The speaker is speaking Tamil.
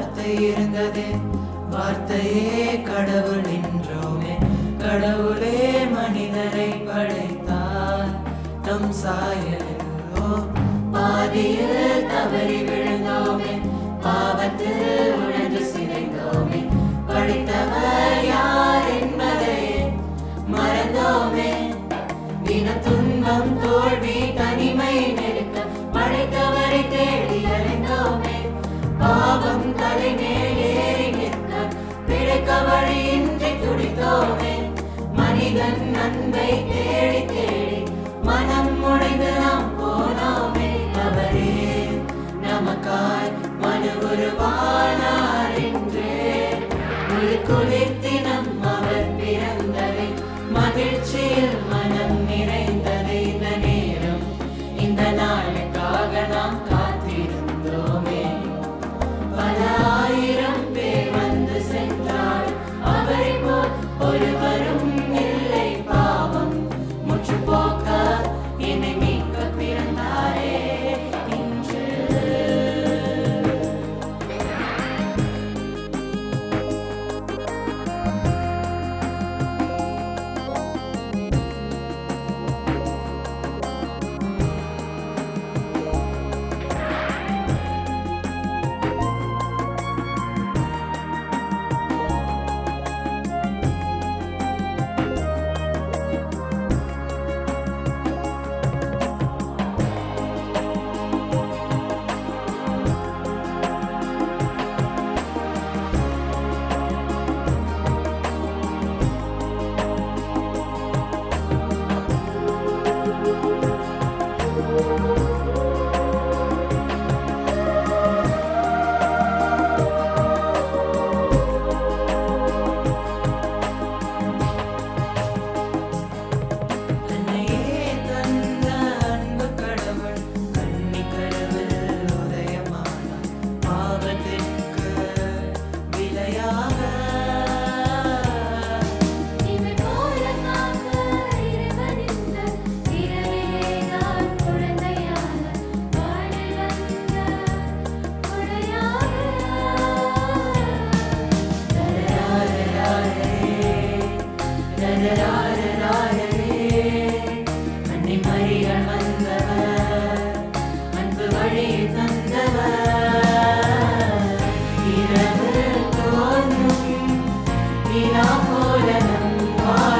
வார்த்தை இருந்தது வார்த்தையே கடவுள் நின்றோமே கடவுளே மனிதரை படைத்தார். தம் சாயலோ பாதியில் தவறி விழுந்தோமே. பாவத்தில் உழந்து சிதைந்தோமே. படித்தவர் யார் என்பதை மறந்தோமே. தின துன்பம் தோல்வி தனிமை உந்தன் அன்பை தேடி தேடி மனம் முடைந்து நாம் போனாமே அவரே. நமக்காய் மனு உருவானார் என்றே. ஒரு குளிர் ോനം വിനാകോലനം വാഴ.